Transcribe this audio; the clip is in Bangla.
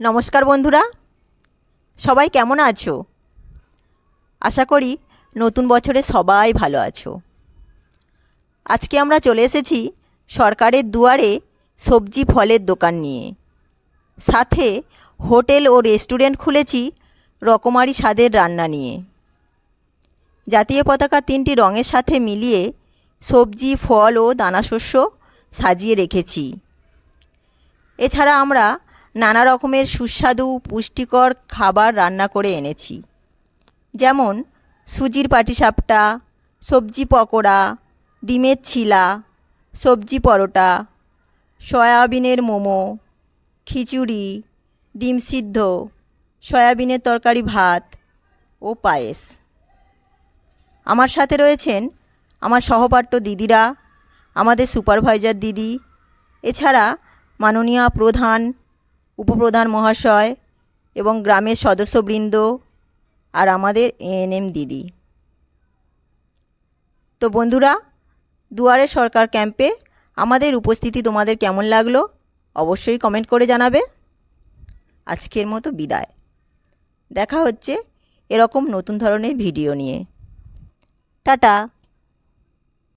নমস্কার বন্ধুরা। সবাই কেমন আছো? আশা করি নতুন বছরে সবাই ভালো আছো। আজকে আমরা চলে এসেছি সরকারের দুয়ারে সবজি ফলের দোকান নিয়ে। সাথে হোটেল ও রেস্টুরেন্ট খুলেছি রকমারি স্বাদের রান্না নিয়ে। জাতীয় পতাকা তিনটি রঙের সাথে মিলিয়ে সবজি, ফল ও দানাশস্য সাজিয়ে রেখেছি। এছাড়া আমরা নানা রকমের সুস্বাদু, পুষ্টিকর খাবার রান্না করে এনেছি। যেমন সুজির পাটিসাপটা, সবজি পকোড়া, ডিমের ছিলা, সবজি পরোটা, সয়াবিনের মোমো, খিচুড়ি, ডিম সিদ্ধ, সয়াবিনের তরকারি ভাত ও পায়েস। আমার সাথে রয়েছেন আমার সহপাঠ্য দিদিরা, আমাদের সুপারভাইজার দিদি, এছাড়া মাননীয় প্রধান উপপ্রধান মহাশয় এবং গ্রামের সদস্যবৃন্দ আর আমাদের এএনএম দিদি। তো বন্ধুরা, দুয়ারে সরকার ক্যাম্পে আমাদের উপস্থিতি তোমাদের কেমন লাগল অবশ্যই কমেন্ট করে জানাবে। আজকের মতো বিদায়। দেখা হচ্ছে এরকম নতুন ধরনের ভিডিও নিয়ে। টাটা।